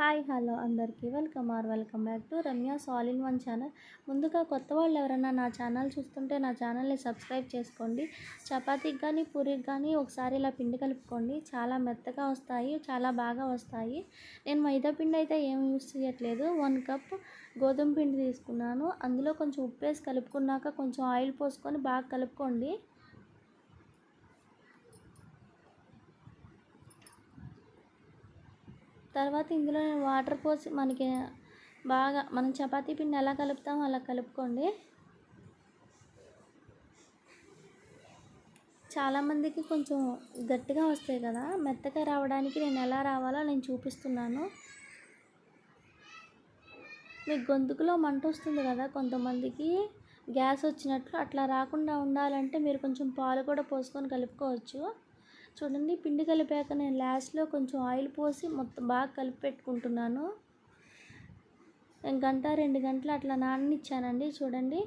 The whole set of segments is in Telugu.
హాయ్ హలో అందరికీ. Welcome or welcome back to Ramya సాల్ ఇన్ వన్ ఛానల్. ముందుగా కొత్త వాళ్ళు ఎవరైనా నా ఛానల్ చూస్తుంటే నా ఛానల్ని సబ్స్క్రైబ్ చేసుకోండి. చపాతీకి కానీ పూరికి కానీ ఒకసారి ఇలా పిండి కలుపుకోండి. చాలా మెత్తగా వస్తాయి చాలా బాగా వస్తాయి. నేను మైదా పిండి అయితే ఏం యూస్ చేయట్లేదు. వన్ కప్ గోధుమ పిండి తీసుకున్నాను. అందులో కొంచెం ఉప్పు వేసి కలుపుకున్నాక కొంచెం ఆయిల్ పోసుకొని బాగా కలుపుకోండి. తర్వాత ఇందులో వాటర్ పోసి మనకి బాగా మనం చపాతీ పిండి ఎలా కలుపుతామో అలా కలుపుకోండి. చాలామందికి కొంచెం గట్టిగా వస్తాయి కదా మెత్తగా రావడానికి నేను ఎలా రావాలో నేను చూపిస్తున్నాను. మీకు గొంతుకులో మంట వస్తుంది కదా కొంతమందికి గ్యాస్ వచ్చినట్లు అట్లా రాకుండా ఉండాలంటే మీరు కొంచెం పాలు కూడా పోసుకొని కలుపుకోవచ్చు. చూడండి పిండి కలిపాక నేను లాస్ట్లో కొంచెం ఆయిల్ పోసి మొత్తం బాగా కలిపి పెట్టుకుంటున్నాను గంట రెండు గంటలు అట్లా నాననిచ్చానండి చూడండి.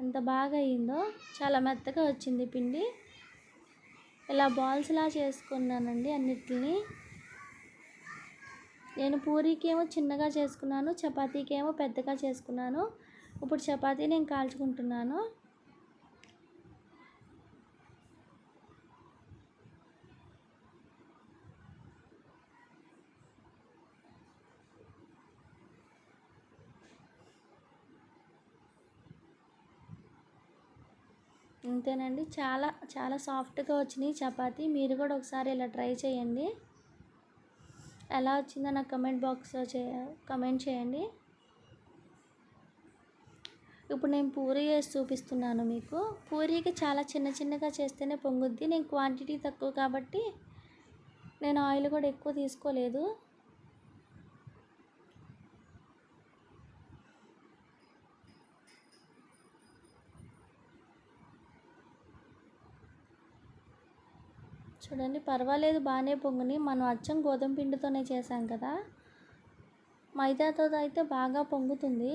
ఎంత బాగా అయిందో. చాలా మెత్తగా వచ్చింది పిండి. ఇలా బాల్స్లా చేసుకున్నానండి అన్నిటిని. నేను పూరీకి ఏమో చిన్నగా చేసుకున్నాను చపాతీకి ఏమో పెద్దగా చేసుకున్నాను. ఇప్పుడు చపాతీ నేను కాల్చుకుంటున్నాను. అంతేనండి చాలా చాలా సాఫ్ట్గా వచ్చినాయి చపాతి. మీరు కూడా ఒకసారి ఇలా ట్రై చేయండి. ఎలా వచ్చిందో నాకు కమెంట్ బాక్స్లో చే కమెంట్ చేయండి. ఇప్పుడు నేను పూరి వేసి చూపిస్తున్నాను మీకు. పూరీకి చాలా చిన్న చిన్నగా చేస్తేనే పొంగుద్ది. నేను క్వాంటిటీ తక్కువ కాబట్టి నేను ఆయిల్ కూడా ఎక్కువ తీసుకోలేదు. చూడండి పర్వాలేదు బాగానే పొంగుని. మనం అచ్చం గోధుమ పిండితోనే చేసాం కదా. మైదాతో అయితే బాగా పొంగుతుంది.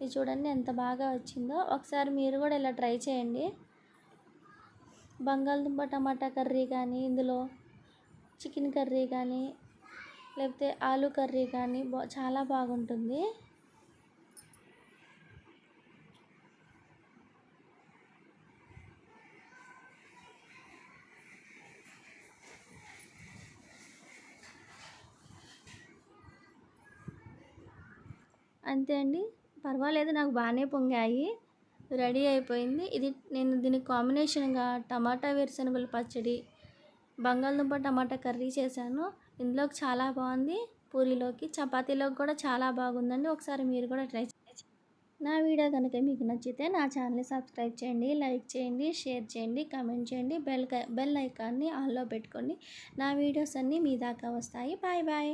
ఇది చూడండి ఎంత బాగా వచ్చిందో. ఒకసారి మీరు కూడా ఇలా ట్రై చేయండి. బంగాళదుంప టమాటా కర్రీ కానీ ఇందులో చికెన్ కర్రీ కానీ లేకపోతే ఆలు కర్రీ కానీ చాలా బాగుంటుంది. అంతే అండి. పర్వాలేదు నాకు బాగానే పొంగాయి. రెడీ అయిపోయింది. ఇది నేను దీనికి కాంబినేషన్గా టమాటా వేరుశనగల పచ్చడి బంగాళదుంప టమాటా కర్రీ చేశాను. ఇందులోకి చాలా బాగుంది. పూరీలోకి చపాతీలోకి కూడా చాలా బాగుందండి. ఒకసారి మీరు కూడా ట్రై చేయండి నా వీడియో కనుక మీకు నచ్చితే నా ఛానల్ని సబ్స్క్రైబ్ చేయండి లైక్ చేయండి షేర్ చేయండి కమెంట్ చేయండి బెల్ బెల్ ఐకాన్ని ఆన్లో పెట్టుకోండి. నా వీడియోస్ అన్నీ మీ దాకా వస్తాయి. Bye bye.